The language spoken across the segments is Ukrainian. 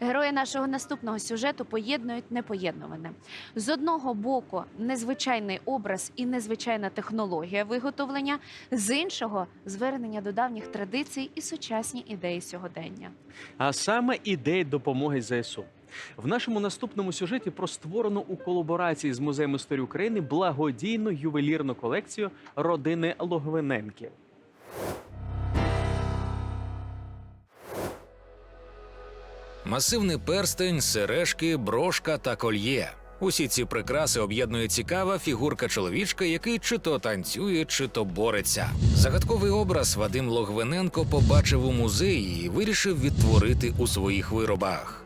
Герої нашого наступного сюжету поєднують непоєднуване. З одного боку, незвичайний образ і незвичайна технологія виготовлення, з іншого звернення до давніх традицій і сучасні ідеї сьогодення. а саме ідеї допомоги ЗСУ. В нашому наступному сюжеті про створену у колаборації з Музеєм історії України благодійну ювелірну колекцію родини Логвиненків. Масивний перстень, сережки, брошка та кольє. Усі ці прикраси об'єднує цікава фігурка чоловічка, який чи то танцює, чи то бореться. Загадковий образ Вадим Логвиненко побачив у музеї і вирішив відтворити у своїх виробах.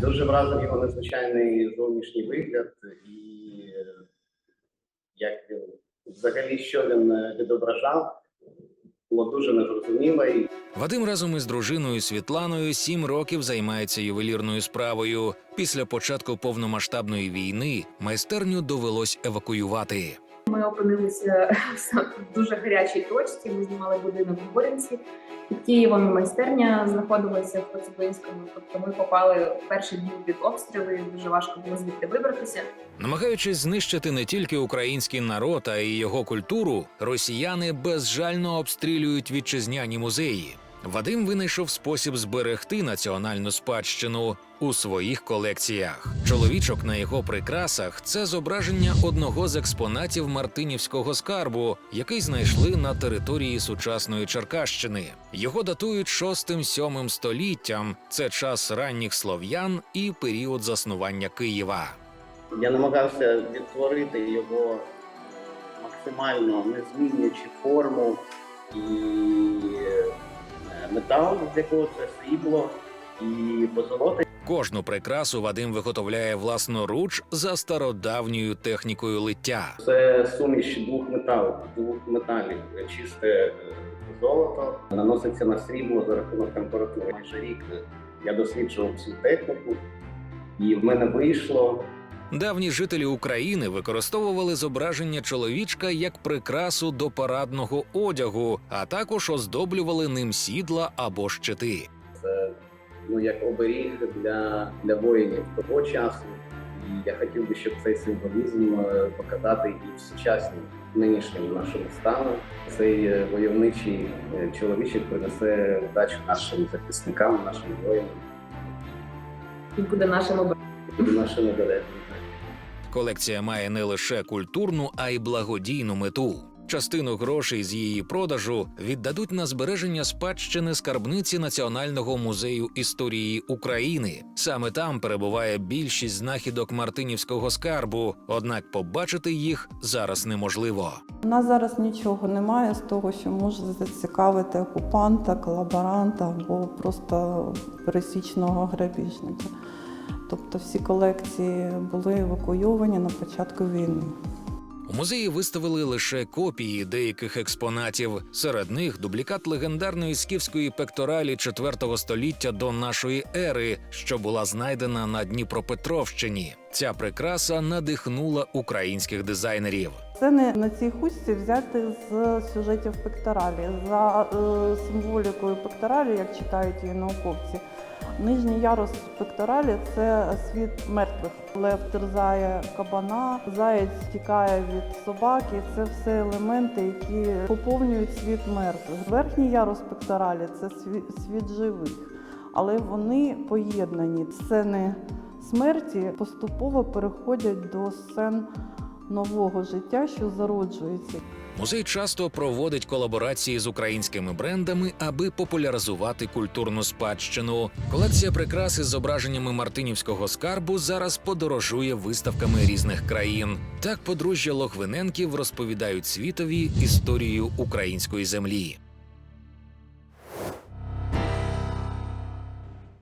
Дуже вразив його незвичайний зовнішній вигляд і е, як взагалі що він е, відображав, було дуже незрозуміло. І Вадим разом із дружиною Світланою сім років займається ювелірною справою. Після початку повномасштабної війни майстерню довелось евакуювати. Ми опинилися в дуже гарячій точці. Ми знімали будинок в Боринці. Під Києвом майстерня знаходилася в Коцюбинському. Тобто ми попали в перші дні під обстріли. Дуже важко було звідти вибратися. Намагаючись знищити не тільки український народ, а й його культуру, росіяни безжально обстрілюють вітчизняні музеї. Вадим винайшов спосіб зберегти національну спадщину у своїх колекціях. Чоловічок на його прикрасах це зображення одного з експонатів Мартинівського скарбу, який знайшли на території сучасної Черкащини. Його датують 6-7 століттям. Це час ранніх слов'ян і період заснування Києва. я намагався відтворити його максимально не змінюючи форму і метал, з якого це срібло, і позолота. Кожну прикрасу Вадим виготовляє власноруч за стародавньою технікою лиття. Це суміш двох металів, двох металів, чисте е, золото, наноситься на срібло за рахунок температури. Майже рік я досліджував цю техніку, і в мене вийшло. Давні жителі України використовували зображення чоловічка як прикрасу до парадного одягу, а також оздоблювали ним сідла або щити. Це ну як оберіг для, для воїнів того часу. І я хотів би, щоб цей символізм е, показати і в сучасному нинішньому нашому стану. Цей е, войовничий е, чоловічок принесе вдачу нашим захисникам, нашим воїнам, Він буде нашим образом. І нашим оберегам. Колекція має не лише культурну, а й благодійну мету. Частину грошей з її продажу віддадуть на збереження спадщини скарбниці Національного музею історії України. Саме там перебуває більшість знахідок Мартинівського скарбу, однак побачити їх зараз неможливо. У нас зараз нічого немає з того, що може зацікавити окупанта, колаборанта або просто пересічного грабіжника. Тобто всі колекції були евакуйовані на початку війни. У музеї виставили лише копії деяких експонатів. Серед них дублікат легендарної скіфської пекторалі 4 століття до нашої ери, що була знайдена на Дніпропетровщині. Ця прикраса надихнула українських дизайнерів. Це не на цій хустці взяти з сюжетів пекторалі. За е, символікою пекторалі, як читають її науковці, нижній ярус пекторалі це світ мертвих. Лев терзає кабана, заєць тікає від собаки. Це все елементи, які поповнюють світ мертвих. Верхній ярус пекторалі це світ живих, але вони поєднані. Сцени смерті поступово переходять до сцен нового життя, що зароджується. Музей часто проводить колаборації з українськими брендами, аби популяризувати культурну спадщину. Колекція прикрас із зображеннями Мартинівського скарбу зараз подорожує виставками різних країн. Так подружжя Лохвиненків розповідають світові історію української землі.